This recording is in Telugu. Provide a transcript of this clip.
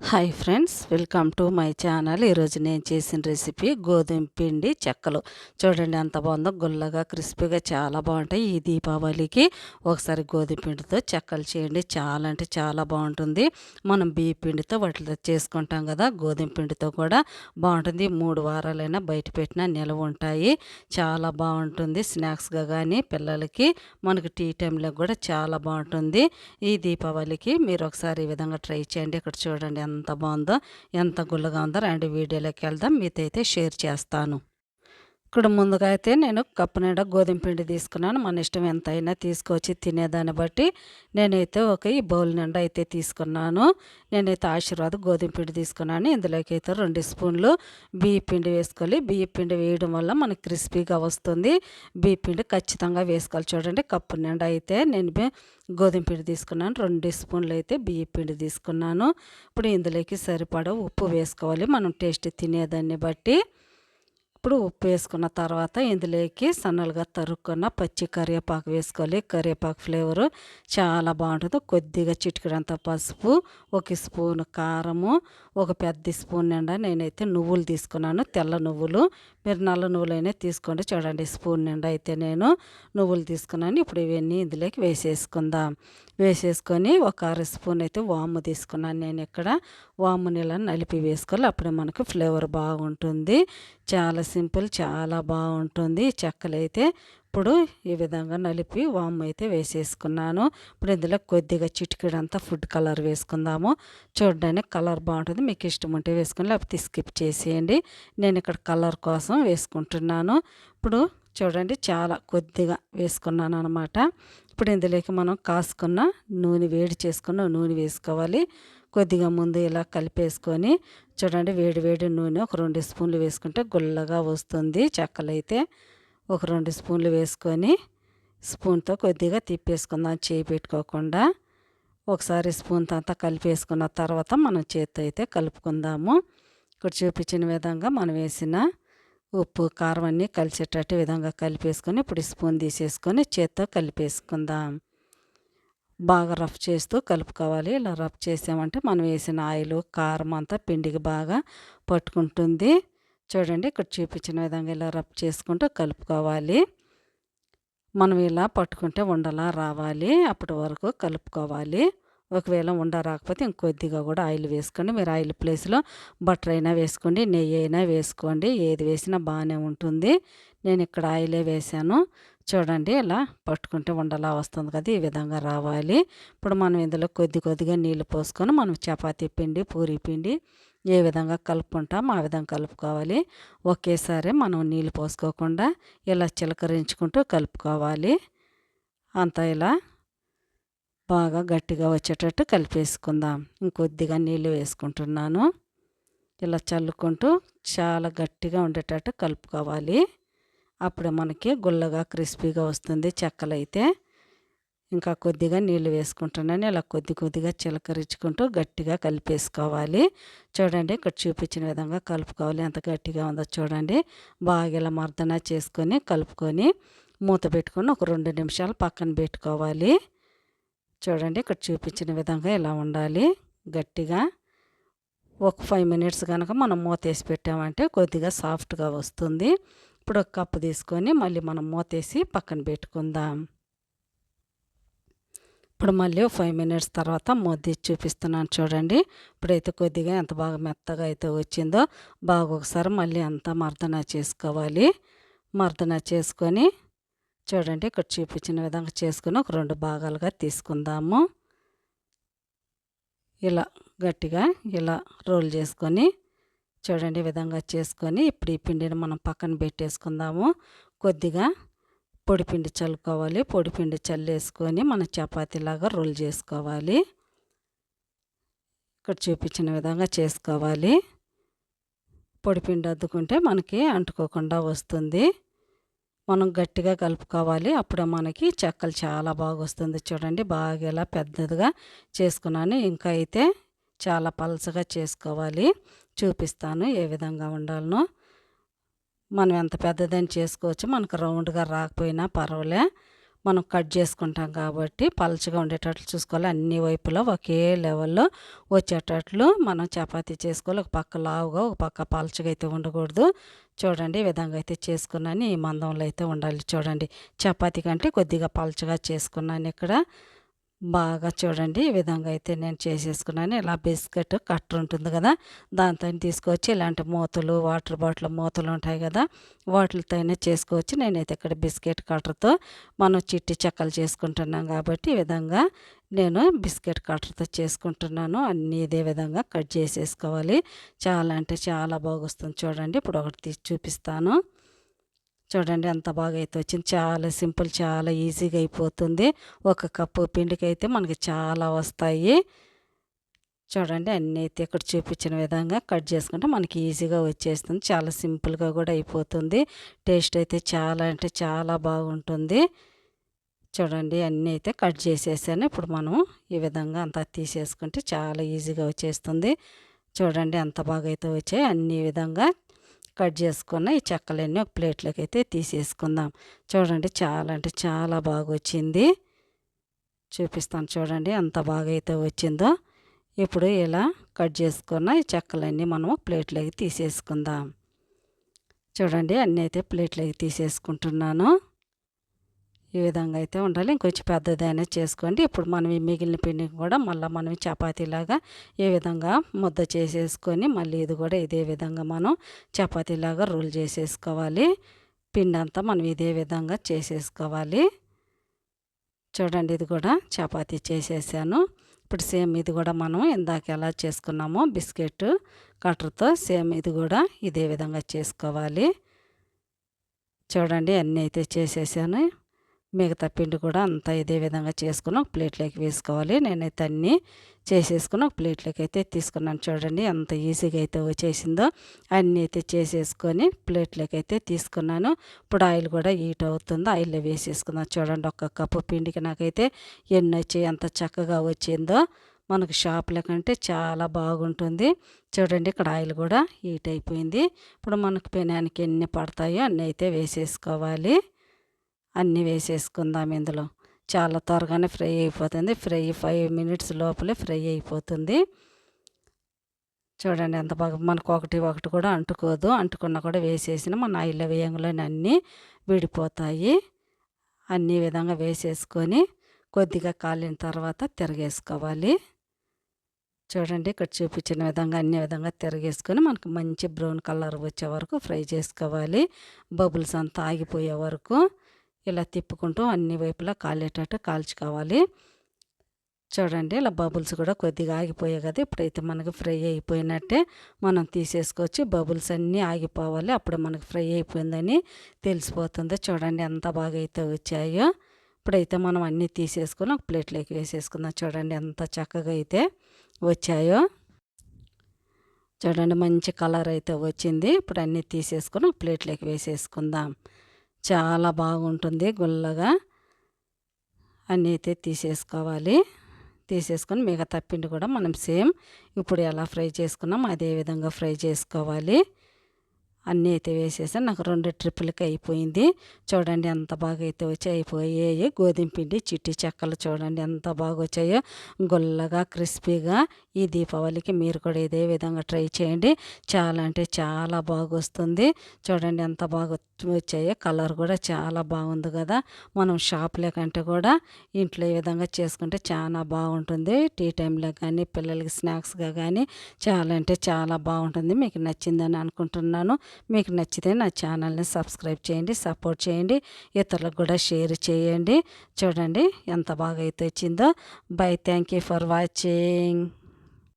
Hi friends welcome to my channel ఈరోజు నేను చేసిన రెసిపీ గోధుమ పిండి చెక్కలు. చూడండి ఎంత బాగుందో గుల్లగా క్రిస్పీగా చాలా బాగుంటాయి. ఈ దీపావళికి ఒకసారి గోధుమ పిండితో చెక్కలు చేయండి. చాలా అంటే చాలా బాగుంటుంది. మనం బియ్య పిండితో వాటితో చేసుకుంటాం కదా గోధుమ పిండితో కూడా బాగుంటుంది. మూడు వారాలైనా బయట పెట్టినా నిలవ ఉంటాయి. చాలా బాగుంటుంది. స్నాక్స్గా కానీ పిల్లలకి మనకి టీ టైంలో కూడా చాలా బాగుంటుంది. ఈ దీపావళికి మీరు ఒకసారి ఈ విధంగా ట్రై చేయండి. ఇక్కడ చూడండి ఎంత బాగుందో ఎంత గుల్లగా ఉందో రెండు వీడియోలోకి వెళ్దాం. మీతో అయితే షేర్ చేస్తాను. ఇక్కడ ముందుగా అయితే నేను కప్పు నిండా గోధుమ పిండి తీసుకున్నాను. మన ఇష్టం ఎంత అయినా తీసుకొచ్చి తినేదాన్ని బట్టి నేనైతే ఒక ఈ బౌల్ నిండా అయితే తీసుకున్నాను. నేనైతే ఆశీర్వాద్ గోధుమ పిండి తీసుకున్నాను. ఇందులోకి అయితే రెండు స్పూన్లు బియ్య పిండి వేసుకోవాలి. బియ్య పిండి వేయడం వల్ల మనకు క్రిస్పీగా వస్తుంది. బియ్య పిండి ఖచ్చితంగా వేసుకోవాలి. చూడండి కప్పు నిండా అయితే నేను గోధుమ పిండి తీసుకున్నాను. రెండు స్పూన్లు అయితే బియ్య పిండి తీసుకున్నాను. ఇప్పుడు ఇందులోకి సరిపడా ఉప్పు వేసుకోవాలి. మనం టేస్ట్ తినేదాన్ని బట్టి. ఇప్పుడు ఉప్పు వేసుకున్న తర్వాత ఇందులోకి సన్నలుగా తరుక్కున్న పచ్చి కరివేపాకు వేసుకోవాలి. కరివేపాకు ఫ్లేవరు చాలా బాగుంటుంది. కొద్దిగా చిటికడంత పసుపు ఒక స్పూన్ కారము ఒక పెద్ద స్పూన్ నిండా నేనైతే నువ్వులు తీసుకున్నాను. తెల్ల నువ్వులు. మీరు నల్ల నువ్వులైనా తీసుకోండి. చూడండి స్పూన్ నిండా అయితే నేను నువ్వులు తీసుకున్నాను. ఇప్పుడు ఇవన్నీ ఇందులోకి వేసేసుకుందాం. వేసేసుకొని ఒక అర స్పూన్ అయితే వాము తీసుకున్నాను నేను ఇక్కడ. వాము నీళ్ళని నలిపి వేసుకోవాలి. అప్పుడే మనకు ఫ్లేవర్ బాగుంటుంది. చాలా సింపుల్ చాలా బాగుంటుంది. చెక్కలు అయితే ఇప్పుడు ఈ విధంగా నలిపి వామ్ అయితే వేసేసుకున్నాను. ఇప్పుడు ఇందులో కొద్దిగా చిటికెడంతా ఫుడ్ కలర్ వేసుకుందాము. చూడడానికి కలర్ బాగుంటుంది. మీకు ఇష్టం ఉంటే వేసుకుని లేకపోతే స్కిప్ చేసేయండి. నేను ఇక్కడ కలర్ కోసం వేసుకుంటున్నాను. ఇప్పుడు చూడండి చాలా కొద్దిగా వేసుకున్నాను అనమాట ఇప్పుడు ఇందులోకి మనం కాసుకున్న నూనె వేడి చేసుకున్న నూనె వేసుకోవాలి. కొద్దిగా ముందు ఇలా కలిపేసుకొని చూడండి వేడి వేడి నూనె ఒక రెండు స్పూన్లు వేసుకుంటే గుల్లగా వస్తుంది. చెక్కలైతే ఒక రెండు స్పూన్లు వేసుకొని స్పూన్తో కొద్దిగా తిప్పేసుకుందాం చేయి పెట్టుకోకుండా. ఒకసారి స్పూన్తో అంతా కలిపేసుకున్న తర్వాత మనం చేత్తో అయితే కలుపుకుందాము. ఇక్కడ చూపించిన విధంగా మనం వేసిన ఉప్పు కారం అన్నీ కలిసేటట్టు విధంగా కలిపేసుకొని ఇప్పుడు స్పూన్ తీసేసుకొని చేత్తో కలిపేసుకుందాం. బాగా రఫ్ చేస్తూ కలుపుకోవాలి. ఇలా రఫ్ చేసామంటే మనం వేసిన ఆయిల్ కారం అంతా పిండికి బాగా పట్టుకుంటుంది. చూడండి ఇక్కడ చూపించిన విధంగా ఇలా రబ్ చేసుకుంటూ కలుపుకోవాలి. మనం ఇలా పట్టుకుంటే ఉండలా రావాలి. అప్పటి వరకు కలుపుకోవాలి. ఒకవేళ ఉండ రాకపోతే ఇంకొద్దిగా కూడా ఆయిల్ వేసుకోండి. మీరు ఆయిల్ ప్లేస్లో బటర్ అయినా వేసుకోండి నెయ్యి అయినా వేసుకోండి. ఏది వేసినా బాగానే ఉంటుంది. నేను ఇక్కడ ఆయిలే వేసాను. చూడండి ఇలా పట్టుకుంటే ఉండలా వస్తుంది కదా ఈ విధంగా రావాలి. ఇప్పుడు మనం ఇందులో కొద్ది కొద్దిగా నీళ్ళు పోసుకొని మనం చపాతీ పిండి పూరి పిండి ఏ విధంగా కలుపుకుంటాం ఆ విధంగా కలుపుకోవాలి. ఒకేసారి మనం నీళ్ళు పోసుకోకుండా ఇలా చిలకరించుకుంటూ కలుపుకోవాలి. అంతా ఇలా బాగా గట్టిగా వచ్చేటట్టు కలిపేసుకుందాం. ఇంకొద్దిగా నీళ్ళు వేసుకుంటున్నాను. ఇలా చల్లుకుంటూ చాలా గట్టిగా ఉండేటట్టు కలుపుకోవాలి. అప్పుడు మనకి గుల్లగా క్రిస్పీగా వస్తుంది చెక్కలైతే. ఇంకా కొద్దిగా నీళ్ళు వేసుకుంటున్నాను ఇలా కొద్ది కొద్దిగా చిలకరించుకుంటూ గట్టిగా కలిపేసుకోవాలి. చూడండి ఇక్కడ చూపించిన విధంగా కలుపుకోవాలి. ఎంత గట్టిగా ఉందో చూడండి. బాగా ఇలా మర్దన చేసుకొని కలుపుకొని మూత పెట్టుకొని ఒక రెండు నిమిషాలు పక్కన పెట్టుకోవాలి. చూడండి ఇక్కడ చూపించిన విధంగా ఇలా ఉండాలి. గట్టిగా ఒక ఫైవ్ మినిట్స్ కనుక మనం మూత వేసి పెట్టామంటే కొద్దిగా సాఫ్ట్గా వస్తుంది. ఇప్పుడు ఒక కప్పు తీసుకొని మళ్ళీ మనం మూతేసి పక్కన పెట్టుకుందాం. ఇప్పుడు మళ్ళీ ఫైవ్ మినిట్స్ తర్వాత మూత చూపిస్తున్నాను చూడండి. ఇప్పుడైతే కొద్దిగా ఎంత బాగా మెత్తగా అయితే వచ్చిందో బాగా ఒకసారి మళ్ళీ అంతా మర్దన చేసుకోవాలి. మర్దన చేసుకొని చూడండి ఇక్కడ చూపించిన విధంగా చేసుకుని ఒక రెండు భాగాలుగా తీసుకుందాము. ఇలా గట్టిగా ఇలా రోల్ చేసుకొని చూడండి విధంగా చేసుకొని ఇప్పుడు ఈ పిండిని మనం పక్కన పెట్టేసుకుందాము. కొద్దిగా పొడిపిండి చల్లుకోవాలి. పొడిపిండి చల్లేసుకొని మనం చపాతీలాగా రోల్ చేసుకోవాలి. ఇక్కడ చూపించిన విధంగా చేసుకోవాలి. పొడిపిండి అద్దుకుంటే మనకి అంటుకోకుండా వస్తుంది. మనం గట్టిగా కలుపుకోవాలి. అప్పుడే మనకి చెక్కలు చాలా బాగా వస్తుంది. చూడండి బాగా ఇలా పెద్దదిగా చేసుకున్నాను. ఇంకా అయితే చాలా పలసగా చేసుకోవాలి. చూపిస్తాను ఏ విధంగా ఉండాలనో. మనం ఎంత పెద్దదని చేసుకోవచ్చు. మనకు రౌండ్గా రాకపోయినా పర్వాలే. మనం కట్ చేసుకుంటాం కాబట్టి పలచగా ఉండేటట్లు చూసుకోవాలి. అన్ని వైపులా ఒకే లెవెల్లో వచ్చేటట్లు మనం చపాతీ చేసుకోవాలి. ఒక పక్క లావుగా ఒక పక్క పలచగా అయితే ఉండకూడదు. చూడండి ఈ విధంగా అయితే చేసుకున్నాను. ఈ మందంలో అయితే ఉండాలి. చూడండి చపాతీ కంటే కొద్దిగా పలచగా చేసుకున్నాను ఇక్కడ. బాగా చూడండి. ఈ విధంగా అయితే నేను చేసేసుకున్నాను. ఇలా బిస్కెట్ కట్టర్ ఉంటుంది కదా దాంతో తీసుకొచ్చి ఇలాంటి మూతలు వాటర్ బాటిల్ మూతలు ఉంటాయి కదా వాటితోనే చేసుకోవచ్చు. నేనైతే ఇక్కడ బిస్కెట్ కట్టర్తో మనం చిట్టి చెక్కలు చేసుకుంటున్నాం కాబట్టి ఈ విధంగా నేను బిస్కెట్ కట్టర్తో చేసుకుంటున్నాను. అన్నీ ఇదే విధంగా కట్ చేసేసుకోవాలి. చాలా అంటే చాలా బాగా వస్తుంది చూడండి. ఇప్పుడు ఒకటి తీసి చూపిస్తాను. చూడండి ఎంత బాగా అయితే వచ్చింది. చాలా సింపుల్ చాలా ఈజీగా అయిపోతుంది. ఒక కప్పు పిండికి అయితే మనకి చాలా వస్తాయి. చూడండి అన్నీ అయితే ఇక్కడ చూపించిన విధంగా కట్ చేసుకుంటే మనకి ఈజీగా వచ్చేస్తుంది. చాలా సింపుల్గా కూడా అయిపోతుంది. టేస్ట్ అయితే చాలా అంటే చాలా బాగుంటుంది. చూడండి అన్నీ అయితే కట్ చేసేసాను. ఇప్పుడు మనం ఈ విధంగా అంతా తీసేసుకుంటే చాలా ఈజీగా వచ్చేస్తుంది. చూడండి ఎంత బాగా అయితే వచ్చాయి అన్ని విధంగా కట్ చేసుకున్న ఈ చెక్కలన్నీ ఒక ప్లేట్లోకి అయితే తీసేసుకుందాం. చూడండి చాలా అంటే చాలా బాగా వచ్చింది చూపిస్తాను చూడండి ఎంత బాగా అయితే వచ్చిందో. ఇప్పుడు ఇలా కట్ చేసుకున్న ఈ చెక్కలన్నీ మనం ప్లేట్లోకి తీసేసుకుందాం. చూడండి అన్నీ అయితే ప్లేట్లోకి తీసేసుకుంటున్నాను. ఈ విధంగా అయితే ఉండాలి. ఇంకొంచెం పెద్దదైనా చేసుకోండి. ఇప్పుడు మనం ఈ మిగిలిన పిండిని కూడా మళ్ళీ మనం చపాతీలాగా ఏ విధంగా ముద్ద చేసేసుకొని మళ్ళీ ఇది కూడా ఇదే విధంగా మనం చపాతీలాగా రోల్ చేసేసుకోవాలి. పిండి అంతా మనం ఇదే విధంగా చేసేసుకోవాలి. చూడండి ఇది కూడా చపాతీ చేసేసాను. ఇప్పుడు సేమ్ ఇది కూడా మనం ఇందాక ఎలా చేసుకున్నామో బిస్కెట్ కట్టర్తో సేమ్ ఇది కూడా ఇదే విధంగా చేసుకోవాలి. చూడండి అన్నీ అయితే చేసేసాను. మిగతా పిండి కూడా అంతా ఇదే విధంగా చేసుకుని ఒక ప్లేట్లోకి వేసుకోవాలి. నేనైతే అన్నీ చేసేసుకుని ఒక ప్లేట్లోకి అయితే తీసుకున్నాను. చూడండి ఎంత ఈజీగా అయితే వచ్చేసిందో అన్నీ అయితే చేసేసుకొని ప్లేట్లోకి అయితే తీసుకున్నాను. ఇప్పుడు ఆయిల్ కూడా హీట్ అవుతుందో. ఆయిల్లో వేసేసుకున్నాను చూడండి ఒక్క కప్పు పిండికి నాకైతే ఎన్ని వచ్చి ఎంత చక్కగా వచ్చిందో. మనకు షాప్ల కంటే చాలా బాగుంటుంది. చూడండి ఇక్కడ ఆయిల్ కూడా హీట్ అయిపోయింది. ఇప్పుడు మనకు పెనానికి ఎన్ని పడతాయో అన్నీ అయితే వేసేసుకోవాలి. అన్నీ వేసేసుకుందాం ఇందులో. చాలా త్వరగానే ఫ్రై అయిపోతుంది. ఫ్రై ఫైవ్ మినిట్స్ లోపలే ఫ్రై అయిపోతుంది. చూడండి ఎంత బాగా మనకు ఒకటి ఒకటి కూడా అంటుకోదు. అంటుకున్నా కూడా వేసేసిన మన ఆయిల్ వేయంగులోని అన్నీ విడిపోతాయి. అన్ని విధంగా వేసేసుకొని కొద్దిగా కాలిన తర్వాత తిరగేసుకోవాలి. చూడండి ఇక్కడ చూపించిన విధంగా అన్ని విధంగా తిరగేసుకొని మనకు మంచి బ్రౌన్ కలర్ వచ్చే వరకు ఫ్రై చేసుకోవాలి. బబుల్స్ అంతా ఆగిపోయే వరకు. ఇలా తిప్పుకుంటూ అన్ని వైపులా కాలేటట్టు కాల్చుకోవాలి. చూడండి ఇలా బబుల్స్ కూడా కొద్దిగా ఆగిపోయాయి కదా. ఇప్పుడైతే మనకి ఫ్రై అయిపోయినట్టే మనం తీసేసుకోవచ్చు. బబుల్స్ అన్నీ ఆగిపోవాలి. అప్పుడు మనకి ఫ్రై అయిపోయిందని తెలిసిపోతుంది. చూడండి ఎంత బాగా అయితే వచ్చాయో. ఇప్పుడైతే మనం అన్నీ తీసేసుకొని ఒక ప్లేట్లోకి వేసేసుకుందాం. చూడండి ఎంత చక్కగా అయితే వచ్చాయో. చూడండి మంచి కలర్ అయితే వచ్చింది. ఇప్పుడు అన్నీ తీసేసుకొని ఒక ప్లేట్లోకి వేసేసుకుందాం. చాలా బాగుంటుంది గుల్లగా. అన్నీ అయితే తీసేసుకోవాలి. తీసేసుకొని మిగతా పిండి కూడా మనం సేమ్ ఇప్పుడు ఎలా ఫ్రై చేసుకున్నాం అదే విధంగా ఫ్రై చేసుకోవాలి. అన్నీ అయితే వేసేసాను నాకు రెండు ట్రిప్పులకి అయిపోయింది. చూడండి ఎంత బాగా అయితే వచ్చి అయిపోయాయి గోధుమ పిండి చిట్టి చెక్కలు చూడండి ఎంత బాగా వచ్చాయో గుల్లగా క్రిస్పీగా ఈ దీపావళికి మీరు కూడా ఇదే విధంగా ట్రై చేయండి. చాలా అంటే చాలా బాగా వస్తుంది చూడండి ఎంత బాగా వచ్చాయో కలర్ కూడా చాలా బాగుంది కదా. మనం షాప్లో కంటే కూడా ఇంట్లో ఈ విధంగా చేసుకుంటే చాలా బాగుంటుంది. టీ టైంలో కానీ పిల్లలకి స్నాక్స్గా కానీ చాలా అంటే చాలా బాగుంటుంది. మీకు నచ్చిందని అనుకుంటున్నాను. మీకు నచ్చితే నా ఛానల్ని సబ్స్క్రైబ్ చేయండి సపోర్ట్ చేయండి ఇతరులకు కూడా షేర్ చేయండి. చూడండి ఎంత బాగా అయితే వచ్చిందో. Bye thank you for watching